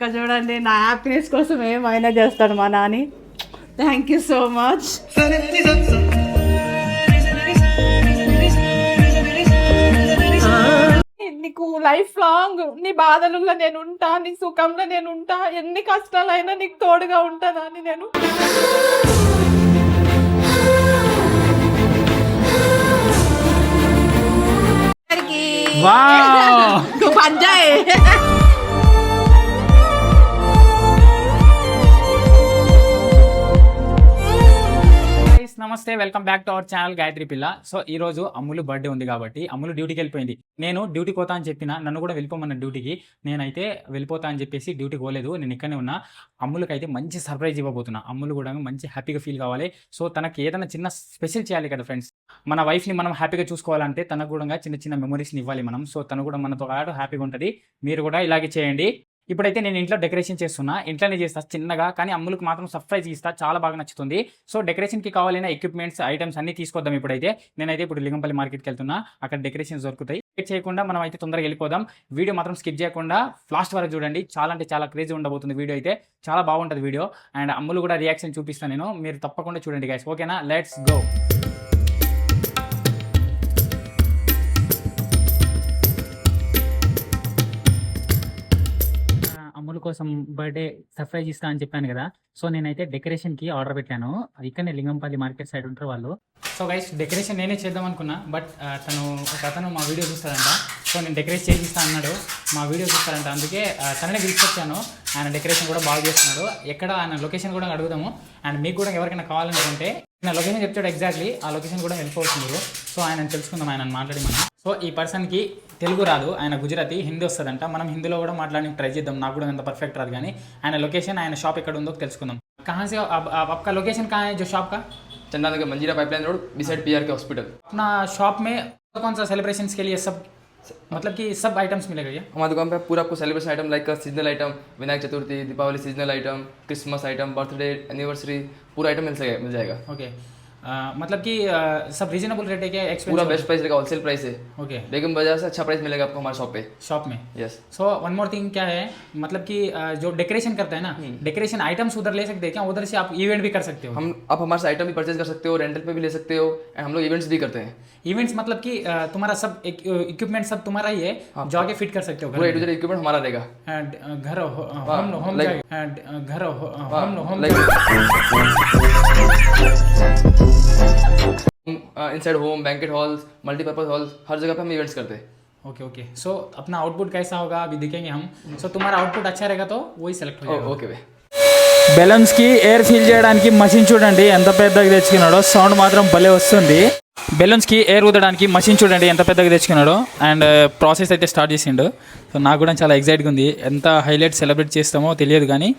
ఇంకా చూడండి నా హ్యాపీనెస్ కోసం ఏమైనా చేస్తాడు మా Nani. Thank you so much నీకు లైఫ్ లాంగ్ నీ బాధలలో నేను ఉంటా నీ సుఖంలో నేను ఉంటా ఎన్ని కష్టాలైనా నీకు తోడుగా ఉంటానా అని నేను? పంజాయ్. నమస్తే welcome back to our channel Gayathri పిల్ల. సో ఈ రోజు అమ్ములు బర్త్డే ఉంది కాబట్టి అమ్ములు డ్యూటీకి వెళ్ళిపోయింది. నేను డ్యూటీ పోతా అని చెప్పిన నన్ను కూడా వెళ్ళిపోమన్న డ్యూటీకి. నేనైతే వెళ్ళిపోతా అని చెప్పేసి డ్యూటీకి పోలేదు. నేను ఇక్కడనే ఉన్నా. అమ్ములకి అయితే మంచి సర్ప్రైజ్ ఇవ్వబోతున్నా. అమ్ములు కూడా మంచి హ్యాపీగా ఫీల్ కావాలి. సో తనకి ఏదైనా చిన్న స్పెషల్ చేయాలి కదా ఫ్రెండ్స్. మన వైఫ్ని మనం హ్యాపీగా చూసుకోవాలంటే తనకు కూడా చిన్న చిన్న మెమరీస్ని ఇవ్వాలి మనం. సో తను కూడా మనతో పాటు హ్యాపీగా ఉంటుంది. మీరు కూడా ఇలాగే చేయండి. ఇప్పుడైతే నేను ఇంట్లో డెకరేషన్ చేస్తున్నా. ఇంట్లోనే చేస్తా చిన్నగా కానీ అమ్ములకు మాత్రం సర్ప్రైజ్ ఇస్తా. చాలా బాగా నచ్చుతుంది. సో డెకరేషన్కి కావాలైన ఎక్విప్మెంట్స్ ఐటమ్స్ అన్ని తీసుకొద్దాం ఇప్పుడైతే. నేనైతే ఇప్పుడు లింగంపల్లి మార్కెట్కి వెళ్తున్నా. అక్కడ డెకరేషన్స్ దొరుకుతాయి. చేయకుండా మనం అయితే తొందరగా వెళ్ళిపోదాం. వీడియో మాత్రం స్కిప్ చేయకుండా లాస్ట్ వరకు చూడండి. చాలా అంటే చాలా క్రేజీ ఉండబోతుంది వీడియో అయితే. చాలా బాగుంటుంది వీడియో. అండ్ అమ్ములు కూడా రియాక్షన్ చూపిస్తాను నేను. మీరు తప్పకుండా చూడండి గైస్ ఓకేనా లెట్స్ గో కోసం బర్త్డే సర్ప్రైజ్ ఇస్తా అని చెప్పాను కదా. సో నేనైతే డెకరేషన్కి ఆర్డర్ పెట్టాను. ఇక్కడనే లింగంపల్లి మార్కెట్ సైడ్ ఉంటారు వాళ్ళు. సో గైస్ డెకరేషన్ నేనే చేద్దాం అనుకున్నా. బట్ తను ఒక అతను మా వీడియో చూస్తాడంట. సో నేను డెకరేట్ చేసిస్తా అన్నాడు. మా వీడియో చూస్తాడంట. అందుకే తననే తీసుకొచ్చాను. ఆయన డెకరేషన్ కూడా బాగా చేస్తున్నాడు. ఎక్కడ ఆయన లొకేషన్ కూడా అడుగుదాము. అండ్ మీకు కూడా ఎవరికైనా కావాలనుకుంటే నా లొకేషన్ చెప్తాడు ఎగ్జాక్ట్లీ ఆ లొకేషన్ కూడా వెళ్ళిపోవచ్చు మీరు సో ఆయన తెలుసుకుందాం ఆయన మాట్లాడి మనం సో ఈ పర్సన్కి తెలుగు రాదు ఆయన గుజరాతీ హిందీ వస్తుందంట మనం హిందీలో కూడా మాట్లాడడానికి ట్రై చేద్దాం నాకు కూడా అంత పర్ఫెక్ట్ రాదు కానీ ఆయన లొకేషన్ ఆయన షాప్ ఎక్కడ ఉందో తెలుసుకుందాం कहाँ से आप, आप, आपका लोकेशन कहाँ है जो शॉप का Chanda Nagar Manjeera pipeline road beside PR के हॉस्पिटल अपना शॉप में कौन सा सेलिब्रेशन के लिए सब मतलब कि सब आइटम्स मिलेगा ये? हमारी दुकान पे पूरा आपको celebration item like seasonal item Vinayak Chaturthi Deepavali seasonal item Christmas item birthday anniversary पूरा आइटम मिल सके मिल जाएगा। ओके मतलब कि सब रीजनेबल रेट है क्या पूरा बेस्ट प्राइस रहेगा होलसेल प्राइस है। ओके बेगम बाज़ार से अच्छा प्राइस मिलेगा आपको हमारे शॉप पे। शॉप में? Yes so one more thing क्या है मतलब कि जो डेकोरेशन करता है ना डेकोरेशन आइटम्स उधर ले सकते हैं क्या? उधर से आप इवेंट भी कर सकते हो। हम आप हमारे से आइटम भी परचेज कर सकते हो रेंटल पे भी ले सकते हो एंड हम लोग इवेंट्स भी करते हैं। इवेंट्स मतलब कि तुम्हारा सब इक्विपमेंट सब तुम्हारा ही है जो आगे फिट कर सकते हो घर पूरा इक्विपमेंट हमारा रहेगा। घर होम होम घर होम होम लाइक जाएगा। inside home banquet halls multipurpose halls हर जगह पे हम इवेंट्स करते हैं ओके ओके सो अपना आउटपुट कैसा होगा अभी दिखेंगे हम सो तुम्हारा आउटपुट अच्छा रहेगा तो वही సెలెక్ట్ ओके भाई బెలూన్స్కి ఎయిర్ ఫిల్ చేయడానికి మషిన్ చూడండి ఎంత పెద్దగా తెచ్చుకున్నాడో సౌండ్ మాత్రం భలే వస్తుంది బెలూన్స్కి ఎయిర్ ఊదడానికి మషిన్ చూడండి ఎంత పెద్దగా తెచ్చుకున్నాడో అండ్ ప్రాసెస్ అయితే స్టార్ట్ చేసిండు సో నాకు కూడా చాలా ఎగ్జైట్గా ఉంది ఎంత హైలైట్ సెలబ్రేట్ చేస్తామో తెలియదు కానీ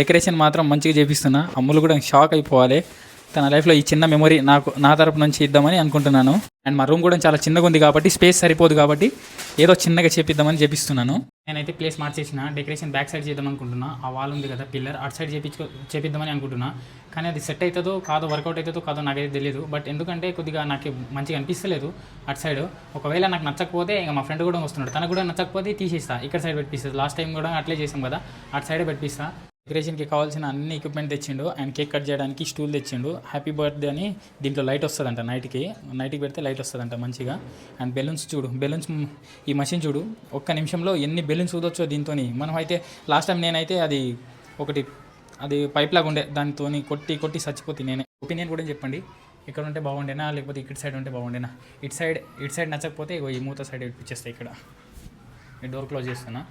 డెకరేషన్ మాత్రం మంచిగా చేపిస్తున్నా అమ్ములు కూడా షాక్ అయిపోవాలి తన లైఫ్లో ఈ చిన్న మెమొరీ నాకు నా తరపు నుంచి ఇద్దామని అనుకుంటున్నాను. అండ్ మా రూమ్ కూడా చాలా చిన్నగా ఉంది కాబట్టి స్పేస్ సరిపోదు కాబట్టి ఏదో చిన్నగా చేపిద్దామని చేపిస్తున్నాను. నేనైతే ప్లేస్ మార్చేసిన డెకరేషన్ బ్యాక్ సైడ్ చేద్దాం అనుకుంటున్నా. ఆ వాల్ ఉంది కదా పిల్లర్ అటు సైడ్ చేపించుకో చేపిద్దామని అనుకుంటున్నా. కానీ అది సెట్ అవుతుందో కాదో వర్కౌట్ అవుతుందో కాదో నాకైతే తెలియదు బట్ ఎందుకంటే కొద్దిగా నాకు మంచిగా అనిపిస్తలేదు అటు సైడ్. ఒకవేళ నాకు నచ్చకపోతే ఇంకా మా ఫ్రెండ్ కూడా వస్తున్నాడు. తనకు కూడా నచ్చకపోతే తీసేస్తా. ఇక్కడ సైడ్ పెట్టిస్తా. లాస్ట్ టైం కూడా అట్లే చేసాం కదా అటు సైడే పెట్టిస్తా. డెకరేషన్కి కావాల్సిన అన్ని ఎక్విప్మెంట్ తెచ్చిండు. అండ్ కేక్ కట్ చేయడానికి స్టూల్ తెచ్చిండు. హ్యాపీ బర్త్డే అని దీంట్లో లైట్ వస్తుందంట నైట్కి నైట్కి పెడితే లైట్ వస్తుందంట మంచిగా. అండ్ బెలూన్స్ చూడు. బెలూన్స్ ఈ మషిన్ చూడు. ఒక్క నిమిషంలో ఎన్ని బెలూన్స్ ఊదొచ్చో దీంతో మనం అయితే లాస్ట్ టైం నేనైతే అది ఒకటి అది పైప్ లాగా ఉండే. దానితో కొట్టి కొట్టి చచ్చిపోతే నేనే. ఒపీనియన్ కూడా చెప్పండి. ఇక్కడ ఉంటే బాగుండేనా? లేకపోతే ఇక్కడ సైడ్ ఉంటే బాగుండేనా? ఇటు సైడ్ ఇటు సైడ్ నచ్చకపోతే ఈ మూత సైడ్ ఇప్పించేస్తాయి ఇక్కడ. ఈ డోర్ క్లోజ్ చేస్తున్నా.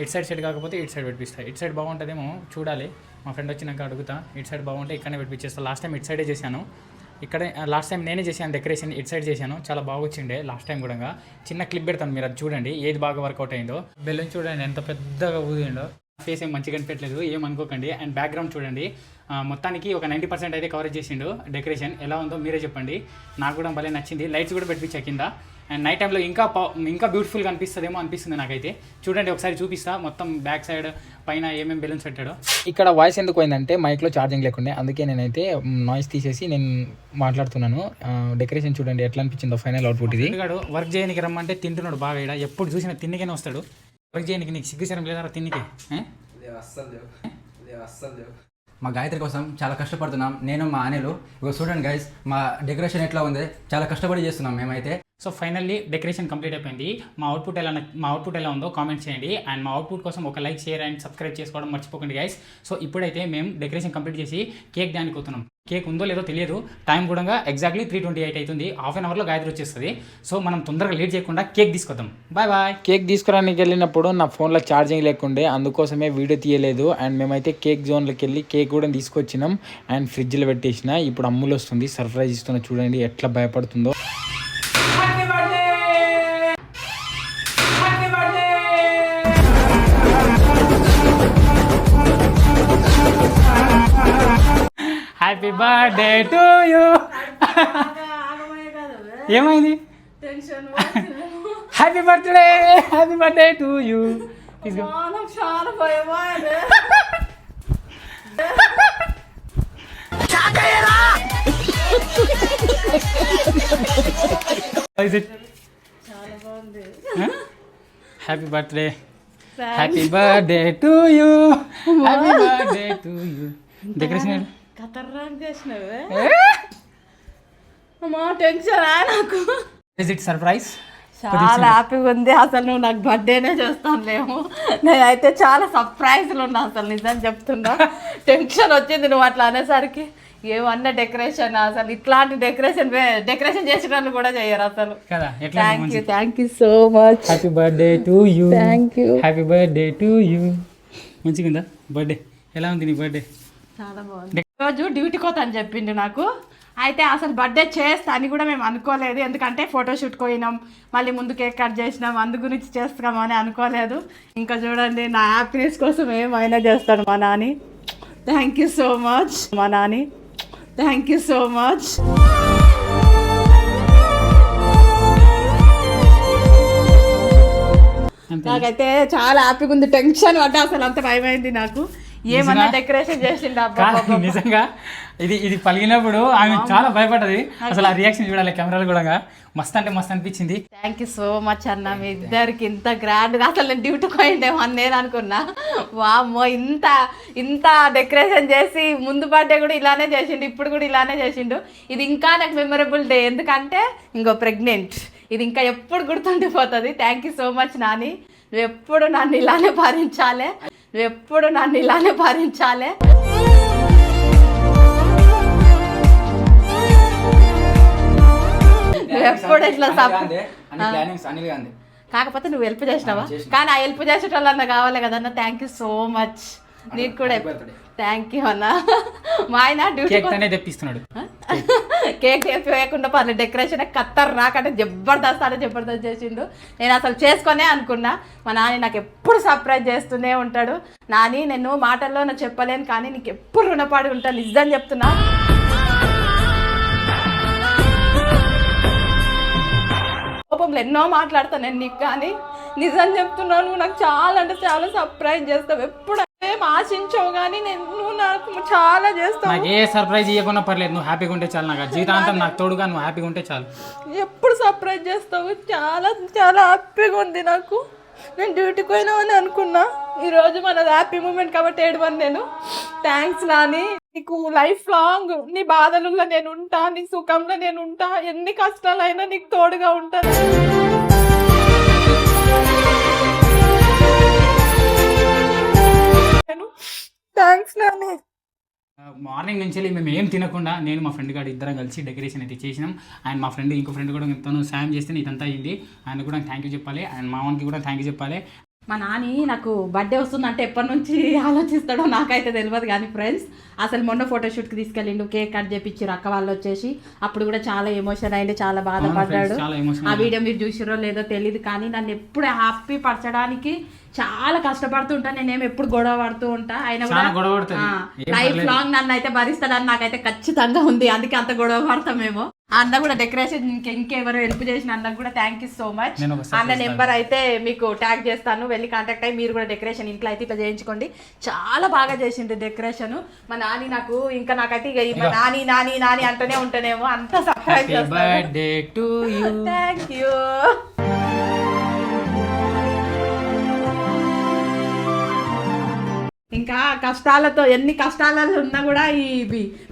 ఇటు సైడ్ సెట్ కాకపోతే ఇటు సైడ్ పెట్టిస్తాయి ఇటు సైడ్ బాగుంటుందేమో చూడాలి. మా ఫ్రెండ్ వచ్చినాక అడుగుతా ఇటు సైడ్ బాగుంటే ఇక్కడనే పెట్టిస్తాను లాస్ట్ టైం ఇటు సైడే చేశాను. ఇక్కడే లాస్ట్ టైం నేనే చేశాను డెకరేషన్ ఇటు సైడ్ చేశాను. చాలా బాగా వచ్చిండే లాస్ట్ టైం కూడా చిన్న క్లిప్ పెడతాను మీరు అది చూడండి ఏది బాగా వర్కౌట్ అయిందో. బెలూన్ చూడండి ఎంత పెద్దగా ఊదిండో ఫేస్ ఏం మంచిగా కనిపించలేదు ఏమనుకోకండి అండ్ బ్యాక్గ్రౌండ్ చూడండి మొత్తానికి ఒక నైంటీ పర్సెంట్ అయితే కవరేజ్ చేసిండు డెకరేషన్. ఎలా ఉందో మీరే చెప్పండి. నాకు కూడా భలే నచ్చింది. లైట్స్ కూడా పెట్టించా కింద. అండ్ నైట్ టైంలో ఇంకా ఇంకా బ్యూటిఫుల్గా అనిపిస్తుందేమో అనిపిస్తుంది నాకైతే. చూడండి ఒకసారి చూపిస్తా. మొత్తం బ్యాక్ సైడ్ పైన ఏమేమి బెలూన్స్ పెట్టాడో. ఇక్కడ వాయిస్ ఎందుకు పోయిందంటే మైక్లో ఛార్జింగ్ లేకుండే. అందుకే నేనైతే నాయిస్ తీసేసి నేను మాట్లాడుతున్నాను. డెకరేషన్ చూడండి ఎట్లా అనిపించిందో ఫైనల్ అవుట్పుట్ ఇది. వర్క్ చేయడానికి రమ్మంటే తింటున్నాడు బాగా ఇక్కడ ఎప్పుడు చూసినా తిండికనే వస్తాడు. వర్క్ చేయడానికి నీకు సిగ్గుసరం లేదా లేవు మా గాయత్రి కోసం చాలా కష్టపడుతున్నాం. నేను మా అనిలు. ఇక చూడండి గైస్ మా డెకరేషన్ ఎట్లా ఉంది? చాలా కష్టపడి చేస్తున్నాం మేమైతే. సో ఫైనల్లీ డెకరేషన్ కంప్లీట్ అయిపోయింది. మా అవుట్పుట్ ఎలా మా అవుట్పుట్ ఎలా ఉందో కామెంట్ చేయండి. అండ్ మా అవుట్పుట్ కోసం ఒక లైక్ షేర్ అండ్ సబ్స్క్రైబ్ చేసుకోవడం మర్చిపోకండి గైస్ సో ఇప్పుడైతే మేము డెకరేషన్ కంప్లీట్ చేసి కేక్ దానికి పోతున్నాం కేక్ ఉందో లేదో తెలియదు. టైం కూడా ఎగ్జాక్ట్లీ త్రీ ట్వంటీ ఎయిట్ అవుతుంది హాఫ్ అన్ అవర్లో గాయత్రి వచ్చేస్తుంది. సో మనం తొందరగా లేట్ చేయకుండా కేక్ తీసుకొద్దాం. బాయ్ బాయ్ కేక్ తీసుకురానికి వెళ్ళినప్పుడు నా ఫోన్లో ఛార్జింగ్ లేకుండే అందుకోసమే వీడియో తీయలేదు. అండ్ మేమైతే కేక్ జోన్లోకి వెళ్ళి కేక్ కూడా తీసుకొచ్చినాం. అండ్ ఫ్రిడ్జ్లో పెట్టేసిన. ఇప్పుడు అమ్ములు వస్తుంది. సర్ప్రైజ్ ఇస్తున్నా చూడండి ఎట్లా భయపడుతుందో. హ్యాపీ బర్త్డే టు యూ ఏమైంది? Happy birthday happy birthday to you happy birthday happy birthday to you happy birthday to you decoration అమ్మా టెన్షన్ ఆ నాకు. ఇస్ ఇట్ సర్ప్రైజ్ చాలా హ్యాపీగా ఉంది. అసలు నువ్వు నాకు బర్త్డేనే చేస్తానులేము. నేనైతే చాలా సర్ప్రైజ్లు ఉన్నా అసలు నిజం చెప్తున్నా. టెన్షన్ వచ్చింది నువ్వు అట్లా అనేసరికి. ఏమన్నా డెకరేషన్ అసలు ఇట్లాంటి డెకరేషన్ డెకరేషన్ చేసిన కూడా చేయరు అసలు. Thank you thank you so much happy birthday to you thank you happy birthday to you మంచిగా ఉందా బర్త్డే ఎలా ఉంది నీ బర్త్డే చాలా బాగుంది. రోజు డ్యూటీ కోత అని చెప్పిండు నాకు. అయితే అసలు బర్త్డే చేస్తా అని కూడా మేము అనుకోలేదు. ఎందుకంటే ఫోటోషూట్ పోయినాం మళ్ళీ ముందు కేక్ కట్ చేసినాం అందు గురించి చేస్తామని అనుకోలేదు. ఇంకా చూడండి నా హ్యాపీనెస్ కోసం ఏమైనా చేస్తాడు మా Nani. Thank you so much మా Nani. Thank you so much నాకైతే చాలా హ్యాపీగా ఉంది. టెన్షన్ పడ్డా అసలు అంత భయమైంది నాకు. ఏమన్నా? డెకరేషన్ చేసిండు కాదు నిజంగా. ఇది ఇది పలిగినప్పుడు ఆమె చాలా భయపడ్డది. అసలు ఆ రియాక్షన్ చూడాలి కెమెరాలు కూడా. మస్త్ అంటే మస్త్ అనిపించింది. థ్యాంక్ యూ సో మచ్ అన్న మీ ఇద్దరికి ఇంత గ్రాండ్ అసలు నేను డ్యూటీకి పోయిండేమో అని నేను అనుకున్నా. వామ్మో ఇంత ఇంత డెకరేషన్ చేసి ముందు బర్త్డే కూడా ఇలానే చేసిండు ఇప్పుడు కూడా ఇలానే చేసిండు. ఇది ఇంకా నాకు మెమరబుల్ డే ఎందుకంటే ఇంకో ప్రెగ్నెంట్ ఇది ఇంకా ఎప్పుడు గుర్తుండిపోతుంది. Thank you so much Nani. నువ్వు ఎప్పుడు నన్ను ఇలానే భరించాలి నువ్వు ఎప్పుడు నన్ను ఇలానే భరించాలి నువ్వు ఎప్పుడు ఇట్లా కాకపోతే నువ్వు హెల్ప్ చేసినావా. కానీ ఆ హెల్ప్ చేసేటోళ్ళన్న కావాలి కదన్న థ్యాంక్ యూ సో మచ్ నీకు కూడా birthday. థ్యాంక్ యూ అన్న. మా ఆయన డ్యూటీ కేక్ తనే తెప్పిస్తున్నాడు. కేక్ వేయకుండా పర్లేదు డెకరేషన్ కత్తర్ నాకంటే జబర్దస్త్ అంటే జబర్దస్త్ చేసిండు. నేను అసలు చేసుకొనే అనుకున్నా. మా నాని నాకు ఎప్పుడు సర్ప్రైజ్ చేస్తూనే ఉంటాడు. నాని నేను మాటల్లో నాకు చెప్పలేను కానీ నీకు ఎప్పుడు రుణపడి ఉంటాను నిజం చెప్తున్నా. కోపంలో ఎన్నో మాట్లాడతాను నేను నీకు కానీ నిజం చెప్తున్నాను నువ్వు. నాకు చాలా అంటే చాలా సర్ప్రైజ్ చేస్తావు. ఎప్పుడు ఆశించవు కానీ నేను నువ్వు నాకు చాలా చేస్తావు. నాకు ఏ సర్ప్రైజ్ ఇవ్వకుండా పర్లేదు. నువ్వు హ్యాపీగా ఉంటే చాలు. నాకు జీవితాంతం నాకు తోడుగా నువ్వు హ్యాపీగా ఉంటే చాలు. ఎప్పుడు సర్ప్రైజ్ చేస్తావు? చాలా చాలా హ్యాపీగా ఉంది నాకు. నేను డ్యూటీకి పోయినామని అనుకున్నా. ఈరోజు మన హ్యాపీ మూమెంట్ కాబట్టి ఏడవని నేను. థ్యాంక్స్ నాని. నీకు లైఫ్ లాంగ్ నీ బాధలలో నేను ఉంటా నీ సుఖంలో నేను ఉంటా. ఎన్ని కష్టాలైనా నీకు తోడుగా ఉంటాను థ్యాంక్స్ నాని. మార్నింగ్ నుంచి వెళ్ళి మేము ఏం తినకుండా నేను మా ఫ్రెండ్ గారు ఇద్దరం కలిసి డెకరేషన్ అయితే చేసినాం. అండ్ మా ఫ్రెండ్ ఇంకో ఫ్రెండ్ కూడా తను సాయం చేస్తే ఇదంతా అయింది. ఆయన కూడా థ్యాంక్ యూ చెప్పాలి. అండ్ మామకి కూడా థ్యాంక్ యూ చెప్పాలి. మా నాని నాకు బర్త్డే వస్తుందంటే ఎప్పటి నుంచి ఆలోచిస్తాడో నాకైతే తెలియదు కానీ ఫ్రెండ్స్ అసలు మొన్న ఫోటోషూట్కి తీసుకెళ్ళిండు కేక్ కట్ చేపించారు అక్క వాళ్ళు వచ్చేసి. అప్పుడు కూడా చాలా ఎమోషన్ అయింది చాలా బాధపడ్డాడు. ఆ వీడియో మీరు చూసిరో లేదో తెలియదు కానీ నన్ను ఎప్పుడు హ్యాపీ పరచడానికి చాలా కష్టపడుతూ ఉంటా. నేనేం ఎప్పుడు గొడవ పడుతూ ఉంటా. ఆయన. ఏం లైఫ్. లాంగ్ నన్ను అయితే భరిస్తాడని నాకైతే ఖచ్చితంగా ఉంది. అందుకే అంత గొడవ పడతామేమో. అన్న కూడా డెకరేషన్ ఇంక ఇంకెవరు హెల్ప్ చేసిన అన్నకు కూడా థ్యాంక్ యూ సో మచ్ అన్న నెంబర్ అయితే మీకు ట్యాగ్ చేస్తాను. వెళ్ళి కాంటాక్ట్ అయ్యి మీరు కూడా డెకరేషన్ ఇంట్లో అయితే ఇట్లా చేయించుకోండి. చాలా బాగా చేసిండు డెకరేషన్ మా నాని నాకు ఇంకా నాకైతే ఇక మా నాని నాని నాని అంటూనే ఉంటానేమో అంత సర్ప్రైజ్ థ్యాంక్ యూ ఇంకా కష్టాలతో ఎన్ని కష్టాలలో ఉన్నా కూడా ఈ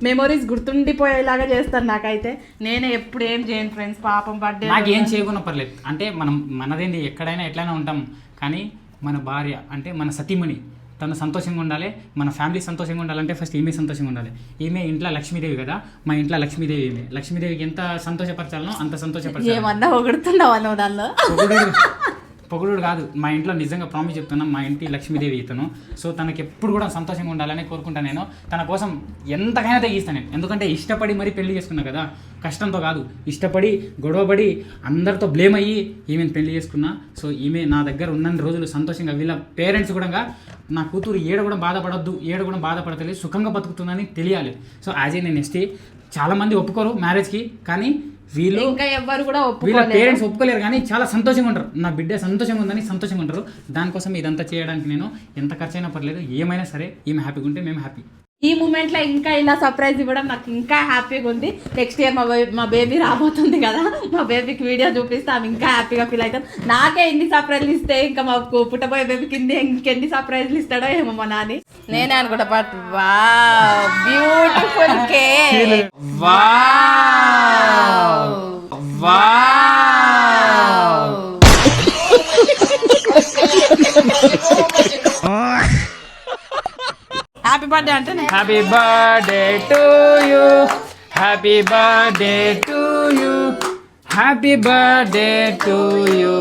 మెమొరీస్ గుర్తుండిపోయేలాగా చేస్తాను నాకైతే. నేనే ఎప్పుడు ఏం చేయను ఫ్రెండ్స్ పాపం బర్త్డే నాకు ఏం చేయకుండా పర్లేదు. అంటే మనం మనదేంది ఎక్కడైనా ఎట్లయినా ఉంటాం కానీ మన భార్య అంటే మన సతీమణి తను సంతోషంగా ఉండాలి మన ఫ్యామిలీ సంతోషంగా ఉండాలంటే ఫస్ట్ ఈమె సంతోషంగా ఉండాలి. ఈమె ఇంట్లో లక్ష్మీదేవి కదా మా ఇంట్లో లక్ష్మీదేవి ఈమె. లక్ష్మీదేవికి ఎంత సంతోషపరచాలనో అంత సంతోషపరచాలి. ఏమన్నా పొగుడుతున్నావు నన్ను? పొగడు కాదు. మా ఇంట్లో నిజంగా ప్రామిస్ చెప్తున్నాం మా ఇంటి లక్ష్మీదేవి ఇతను. సో తనకి ఎప్పుడు కూడా సంతోషంగా ఉండాలని కోరుకుంటా నేను. తన కోసం ఎంతకైనా తెగిస్తాను నేను. ఎందుకంటే ఇష్టపడి మరీ పెళ్ళి చేసుకున్నా కదా. కష్టంతో కాదు. ఇష్టపడి గొడవపడి అందరితో బ్లేమ్ అయ్యి ఈమెను పెళ్ళి చేసుకున్నా. సో ఈమె నా దగ్గర ఉన్నన్ని రోజులు సంతోషంగా వీళ్ళ పేరెంట్స్ కూడా నా కూతురు ఏడ కూడా బాధపడద్దు ఏడ కూడా బాధపడతలేదు సుఖంగా బతుకుతుందని తెలియాలి. సో యాజ్ ఏ నేను ఎస్టీ. చాలామంది ఒప్పుకోరు మ్యారేజ్కి. కానీ వీళ్ళు ఇంకా ఎవ్వరు కూడా వీళ్ళ పేరెంట్స్ ఒప్పుకోలేరు కానీ చాలా సంతోషంగా ఉంటారు. నా బిడ్డ సంతోషంగా ఉందని సంతోషంగా ఉంటారు. దానికోసం ఇదంతా చేయడానికి నేను ఎంత ఖర్చు అయినా పర్లేదు. ఏమైనా సరే ఈమె హ్యాపీగా ఉంటే మేము హ్యాపీ. ఈ మూమెంట్లో ఇంకా ఇలా సర్ప్రైజ్ ఇవ్వడం నాకు ఇంకా హ్యాపీగా ఉంది. నెక్స్ట్ ఇయర్ మా మా బేబీ రాబోతుంది కదా. మా బేబీకి వీడియో చూపిస్తే ఆమె ఇంకా హ్యాపీగా ఫీల్ అవుతాం నాకే ఎన్ని సర్ప్రైజ్లు ఇస్తే ఇంకా మా పు- పుట్టబోయే బేబీకి ఇన్ని ఇంకెన్ని సర్ప్రైజ్లు ఇస్తాడో ఏమో మా నాని. నేనే అనుకుంటా బట్ వా బ్యూటిఫుల్ కేక్ హ్యాపీ బర్త్డే అంటే నేను happy birthday to you happy birthday to you happy birthday to you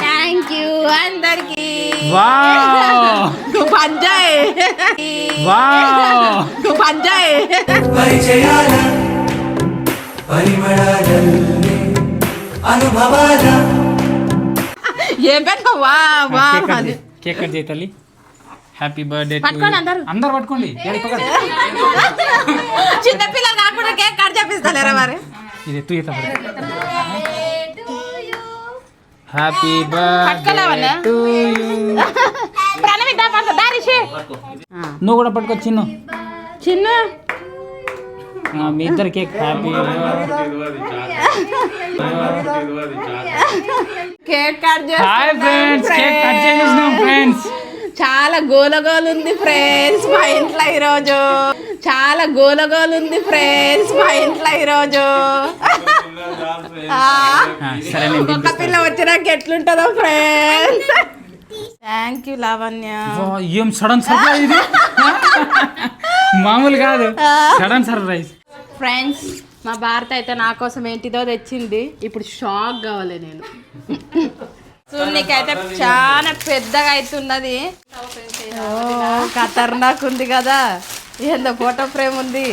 thank you అందరికి. వావ్ నువ్వు పంజాయ్. వావ్ నువ్వు పంజాయ్. పరిచయాల పరిమళాలల్లే అనుభవాల. ఏం పెట్టావు వా వా కేక్ కట్ అని చేయి. కేక్ కట్ చేయి తల్లి. హ్యాపీ బర్త్డే అందరూ. పట్టుకోండి. ఏడి పక్కన. చిన్న పిల్లలు కాకుండా కేక్ కట్ చేపిస్తలేరా మరి? ఇది ఎత్తు ఈత హ్యాపీ బర్త్డే? టు యూ నువ్వు కూడా పట్టుకో చిన్ను. చిన్న. మీ ఇద్దరు cake happy cake cut hi friends cake cut చేసేసినాం friends చాలా గోలగోలు ఉంది ఫ్రెండ్స్ మా ఇంట్లో ఈరోజు. చాలా గోలగోలు ఉంది ఫ్రెండ్స్ మా ఇంట్లో ఈరోజు. తినిపిస్తాను. పిల్ల వచ్చినాక ఎట్లుంటుందో ఫ్రెండ్స్. Thank you Lavanya. ఏం సడన్ సర్ప్రైజ్ ఇది? మామూలు కాదు. Sudden surprise. ఫ్రెండ్స్ మా భారత అయితే నా కోసం ఏంటిదో తెచ్చింది. ఇప్పుడు షాక్ కావాలి నేను. చూడనీకైతే చాలా పెద్దగా అవుతున్నది. ఖతర్నాక్ ఉంది కదా. ఏందో ఫోటో ఫ్రేమ్ ఉంది.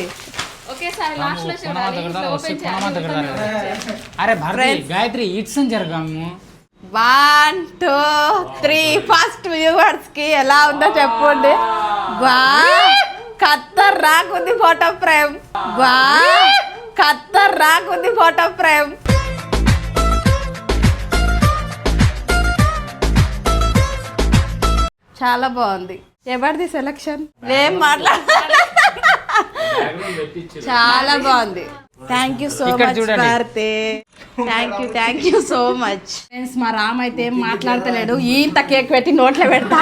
అరే భారతి గాయత్రి ఇట్స్ అని జరగాము. వన్ టూ త్రీ ఫస్ట్ వ్యూవర్స్కి ఎలా ఉందో చెప్పండి. వా కత్తర్ రాకుంది ఫోటో ఫ్రేమ్. వా కత్తర్ రాకుంది ఫోటో ఫ్రేమ్. చాలా బాగుంది. ఎవరిది సెలక్షన్ ఏం మాట్లాడ చాలా బాగుంది. Thank you so much. Bharathi thank you thank you so much friends మా రామ్ అయితే ఏం మాట్లాడతలేడు. ఈంత కేక్ పెట్టి నోట్లో పెడతా.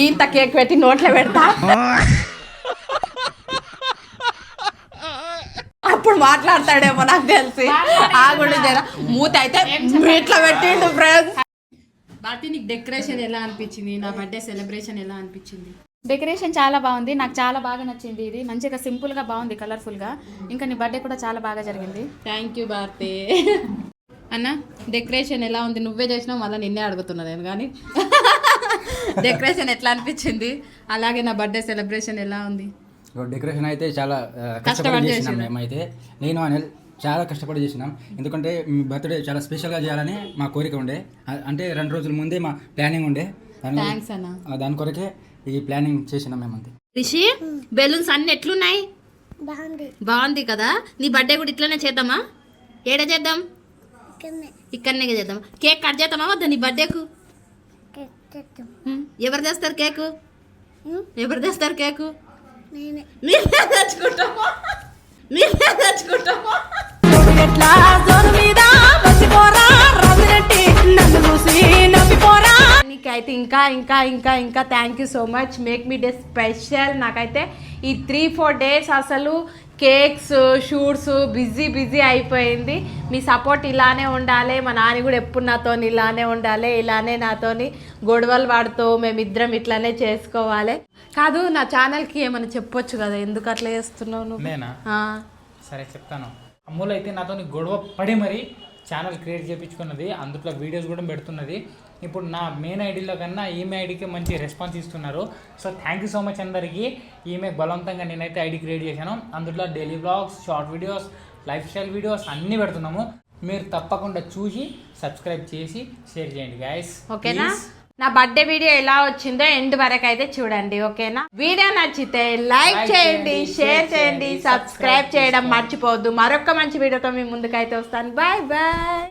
ఈంత కేక్ పెట్టి నోట్లో పెడతా. అప్పుడు మాట్లాడతాడేమో నాకు తెలిసి. ఆగుండి జర. మూత అయితే ఇట్లా పెట్టిండు ఫ్రెండ్స్ భారతి నీకు డెకరేషన్ ఎలా అనిపించింది? నా బర్త్డే సెలబ్రేషన్ ఎలా అనిపించింది? డెకరేషన్ చాలా బాగుంది. నాకు చాలా బాగా నచ్చింది ఇది. మంచిగా సింపుల్గా బాగుంది కలర్ఫుల్గా ఇంకా నీ బర్త్డే కూడా చాలా బాగా జరిగింది. థ్యాంక్ యూ భారతి అన్న డెకరేషన్ ఎలా ఉంది? నువ్వే చేసినావు మళ్ళీ నిన్నే అడుగుతున్నా నేను కానీ. డెకరేషన్ ఎట్లా అనిపించింది? అలాగే నా బర్త్డే సెలబ్రేషన్ ఎలా ఉంది? డెకరేషన్ అయితే చాలా కష్టపడి చేసినాం. మేమైతే. నేను అనిల్ చాలా కష్టపడి చేసినాం. ఎందుకంటే మీ బర్త్డే చాలా స్పెషల్గా చేయాలని మా కోరిక ఉండే. అంటే రెండు రోజుల ముందే మా ప్లానింగ్ ఉండే. దాని థ్యాంక్స్ అన్న. ఆ, దాని కొరకే ఈ ప్లానింగ్ చేసినాం మేమంతే రిషి బెలూన్స్ అన్ని ఎట్లున్నాయి? బాగుంది. కదా? నీ బర్త్డే కూడా ఇట్లనే చేద్దామా? ఏడ చేద్దాం? ఇక్కడనే. చేద్దాం కేక్ కట్ చేద్దామా వద్దా నీ బర్త్డేకు. ఎవరు తెస్తారు కేకు? ఎవరు తెస్తారు కేకు? మేమే తెచ్చుకుంటాము మేమే తెచ్చుకుంటాము ఎట్లా మీద రవిరెడ్డి నన్ను చూసి నవ్విపోరా. నీకైతే ఇంకా ఇంకా ఇంకా ఇంకా ఇంకా thank you so much make me day special నాకైతే ఈ త్రీ ఫోర్ డేస్ అసలు కేక్స్ షూట్స్ బిజీ బిజీ అయిపోయింది. మీ సపోర్ట్ ఇలానే ఉండాలి. మా నాన్న కూడా ఎప్పుడు నాతో ఇలానే ఉండాలి ఇలానే నాతోని గొడవలు వాడుతూ మేమిద్దరం ఇట్లానే చేసుకోవాలి. కాదు నా ఛానల్కి ఏమైనా చెప్పొచ్చు కదా? ఎందుకు అట్లా చేస్తున్నావు నువ్వు? నేనా. సరే చెప్తాను. అమ్ములు అయితే నాతో గొడవ పడి మరి ఛానల్ క్రియేట్ చేయించుకున్నది అందులో వీడియోస్ కూడా పెడుతున్నది. ఇప్పుడు నా మెయిన్ ఐడిలో కన్నా ఈమె ఐడికి మంచి రెస్పాన్స్ ఇస్తున్నారు. So thank you so much అందరికీ. ఈమె బలవంతంగా నేనైతే ఐడి క్రియేట్ చేశాను. అందులో daily blogs short videos lifestyle videos అన్నీ పెడుతున్నాము. మీరు తప్పకుండా చూసి సబ్స్క్రైబ్ చేసి షేర్ చేయండి గాయస్ ఓకేనా? నా బర్త్డే వీడియో ఎలా వచ్చిందో ఎండ్ వరకు అయితే చూడండి ఓకేనా? వీడియో నచ్చితే లైక్ చేయండి షేర్ చేయండి సబ్స్క్రైబ్ చేయడం. మర్చిపోవద్దు. మరొక మంచి వీడియోతో మీ ముందుకైతే వస్తాను. Bye bye